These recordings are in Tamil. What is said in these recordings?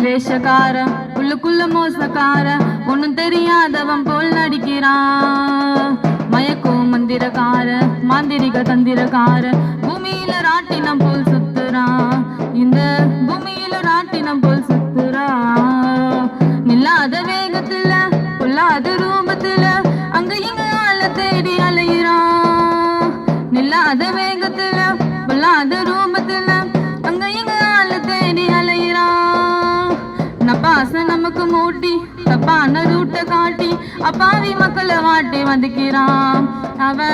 வேஷக்கார உள்ளுக்குள்ள மோசக்கார ஒண்ணும் தெரியாதவன் போல் நடிக்கிறான். மயக்கோ மந்திரக்கார மாந்திரிக தந்திரக்கார பூமியில ராட்டினம் போல் சுத்துறான். இந்த பூமியில ராட்டினம் போல் சுத்துறான். நில்லாத வேகத்துல பொல்லாத ரூபத்துல அங்க இங்க ஆள தேடி அலையிறான். நில்லாத வேகத்துல பொல்லாத ரூபத்துல நமக்கு மூட்டி தப்பான ரூட்டை காட்டி அப்பாவி மக்களை வாட்டி வதக்கிறான். அவ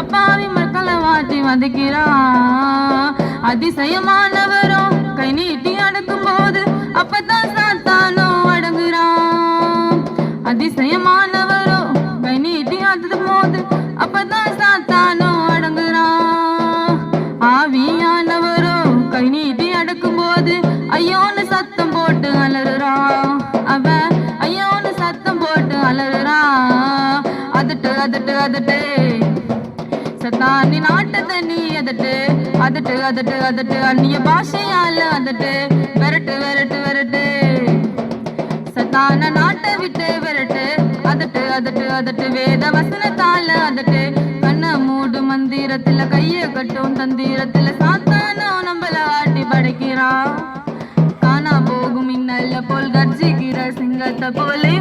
அப்பாவி மக்களை வாட்டி வதக்கிறான். அதிசயமானவரும் கை நீட்டி அடக்கும் போது அப்பதான் சாத்தானோ அடங்குறான். அதிசயமானவரோ கை நீட்டி அடக்கும் போது அப்பதான் சாத்தானோ அடங்குறான். ஆவியானவரோ கை நீட்டி அடக்கும் போது ஐயோன்னு சத்தம் போட்டு அதட்டு அதட்டு. சத்தானி நாட்டத்தை நீ அதட்டு அதட்டு அதட்டு அதட்டு. அந்நிய பாஷையால அதட்டு விரட்டு விரட்டு விரட்டு. சத்தான நாட்டை விட்டு விரட்டு அதட்டு அதட்டு அதட்டு. வேத வசனத்தால அதட்டு. கண்ண மூடு மந்திரத்துல கைய கட்டும் தந்திரத்துல சாத்தானோ நம்மள ஆட்டி படைக்கிறான். காணா போகும் இன்னல்ல போல் கர்ஜிக்கிற சிங்கத்தை போலே